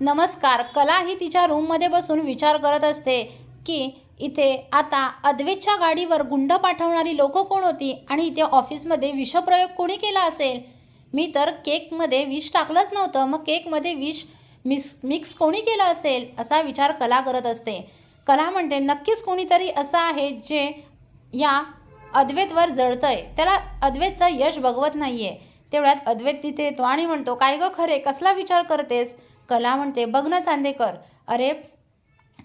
नमस्कार कला ही तिच्या रूममध्ये बसून विचार करत असते की इथे आता अद्वेतच्या गाडीवर गुंड पाठवणारी लोकं कोण होती आणि इथे ऑफिसमध्ये विषप्रयोग कोणी केला असेल? मी तर केकमध्ये विष टाकलंच नव्हतं. मग केकमध्ये विष मिक्स मिक्स कोणी केलं असेल? असा विचार कला करत असते. कला म्हणते नक्कीच कोणीतरी असं आहे जे या अद्वैतवर जळतंय. त्याला अद्वैतचं यश बघवत आहे तेवढ्यात अद्वैत तिथे येतो आणि म्हणतो काय गं खरे? कसला विचार करतेस? कला म्हणते बघ ना चांदेकर. अरे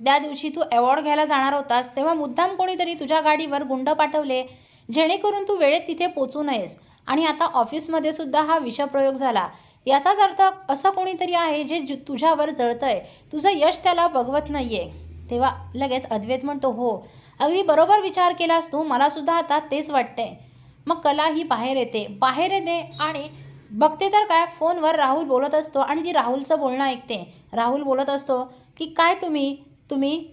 त्या दिवशी तू अवॉर्ड घ्यायला जाणार होतास तेव्हा मुद्दाम कोणीतरी तुझ्या गाडीवर गुंड पाठवले जेणेकरून तू वेळेत तिथे पोचू नयेस. आणि आता ऑफिसमध्ये सुद्धा हा विषप्रयोग झाला. याचाच अर्थ असं कोणीतरी आहे जे जु- तुझ्यावर जळतंय. तुझं यश त्याला बघवत नाहीये. तेव्हा लगेच अद्वैत म्हणतो हो अगदी बरोबर विचार केलास तू मला सुद्धा आता तेच वाटतंय. मग कला ही बाहेर येते. बाहेर येते आणि बघते तर काय फोनवर राहुल बोलत असतो आणि ती राहुलचं बोलणं ऐकते. राहुल बोलत असतो की काय तुम्ही? तुम्ही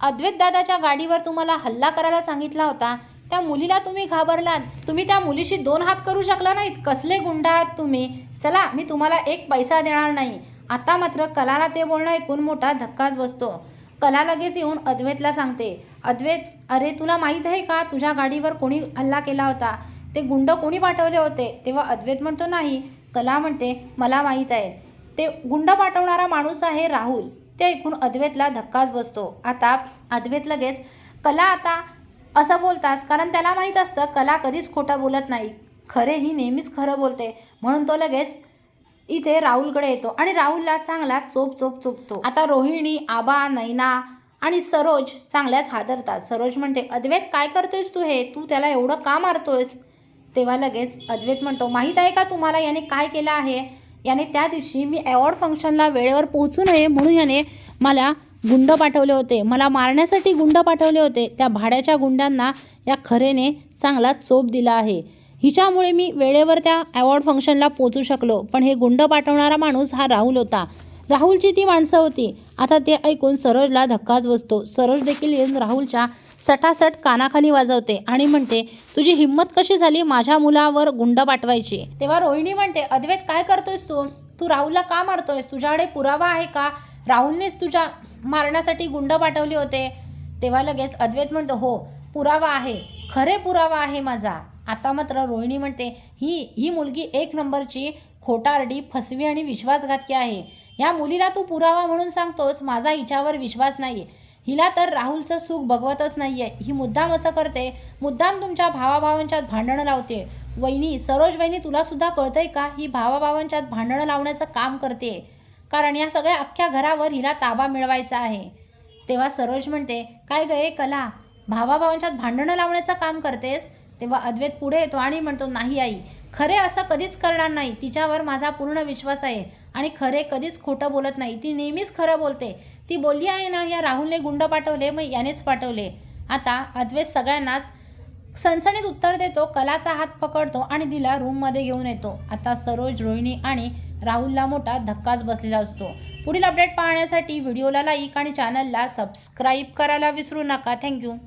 अद्वैत दादाच्या गाडीवर तुम्हाला हल्ला करायला सांगितला होता. त्या मुलीला तुम्ही घाबरलात. तुम्ही त्या मुलीशी दोन हात करू शकला नाहीत. कसले गुंड आहात तुम्ही? चला मी तुम्हाला एक पैसा देणार नाही. आता मात्र कलाला ते बोलणं ऐकून मोठा धक्काच बसतो. कला लगेच येऊन अद्वैतला सांगते अद्वैत अरे तुला माहीत आहे का? तुझ्या गाडीवर कोणी हल्ला केला होता. ते गुंड कोणी पाठवले होते? तेव्हा अद्वैत म्हणतो नाही. कला म्हणते मला माहीत आहे. ते गुंड पाठवणारा माणूस आहे राहुल. ते ऐकून अद्वैतला धक्काच बसतो. आता अद्वैत लगेच कला आता असं बोलतास? कारण त्याला माहीत असतं कला कधीच खोटं बोलत नाही. खरे ही नेहमीच खरं बोलते. म्हणून तो लगेच इथे राहुलकडे येतो आणि राहुलला चांगला चोप चोप चोपतो. आता रोहिणी आबा नैना आणि सरोज चांगल्याच हादरतात. सरोज म्हणते अद्वैत काय करतोयस तू हे? तू त्याला एवढं का मारतोयस? तेव्हा लगेच अद्वैत म्हणतो माहीत आहे का तुम्हाला याने काय केलं आहे? याने त्या दिवशी मी अवॉर्ड फंक्शनला वेळेवर पोहोचू नये म्हणून याने मला गुंड पाठवले होते. मला मारण्यासाठी गुंड पाठवले होते. त्या भाड्याच्या गुंडांना या खरेने चांगला चोप दिला आहे. हिच्यामुळे मी वेळेवर त्या अवॉर्ड फंक्शनला पोचू शकलो. पण हे गुंड पाठवणारा माणूस हा राहुल होता. राहुलची ती माणसं होती. आता ते ऐकून सरोजला धक्काच बसतो. सरोज देखील येऊन राहुलच्या सटासट कानाखाली वाजवते आणि म्हणते तुझी हिंमत कशी झाली माझ्या मुलावर गुंड पाठवायची? तेव्हा रोहिणी म्हणते अद्वैत काय करतोयस तू? तू राहुलला का मारतोयस? तुझ्याकडे पुरावा आहे का? राहुलनेच तुझ्या मारण्यासाठी गुंड पाठवले होते. तेव्हा लगेच अद्वैत म्हणतो हो पुरावा आहे. खरे पुरावा आहे माझा. आता मात्र रोहिणी म्हणते ही ही मुलगी एक नंबरची खोटारडी फसवी आणि विश्वासघातकी आहे. ह्या मुलीला तू पुरावा म्हणून सांगतोस माझा हिच्यावर विश्वास नाही हिला तर राहुलचं सुख बघवतच नाहीये. ही मुद्दाम असं करते मुद्दाम तुमच्या भावाभावांच्यात भांडणं लावते. वहिनी सरोज वहिनी तुला सुद्धा कळतंय का? ही भावाभावांच्यात भांडणं लावण्याचं काम करते. कारण या सगळ्या अख्ख्या घरावर हिला ताबा मिळवायचा आहे. तेव्हा सरोज म्हणते काय गये कला भावाभावांच्यात भांडणं लावण्याचं काम करतेस? तेव्हा अद्वैत पुढे येतो आणि म्हणतो नाही आई खरे असं कधीच करणार नाही. तिच्यावर माझा पूर्ण विश्वास आहे आणि खरे कधीच खोटं बोलत नाही. ती नेहमीच खरं बोलते. ती बोलली आहे ना या राहुलने गुंड पाठवले मग यानेच पाठवले. आता अद्वैत सगळ्यांनाच सणसणीत उत्तर देतो कलाचा हात पकडतो आणि तिला रूममध्ये घेऊन येतो. आता सरोज रोहिणी आणि राहुलला मोठा धक्काच बसलेला असतो. पुढील अपडेट पाहण्यासाठी व्हिडिओला लाईक आणि चॅनलला सबस्क्राईब करायला विसरू नका. थँक्यू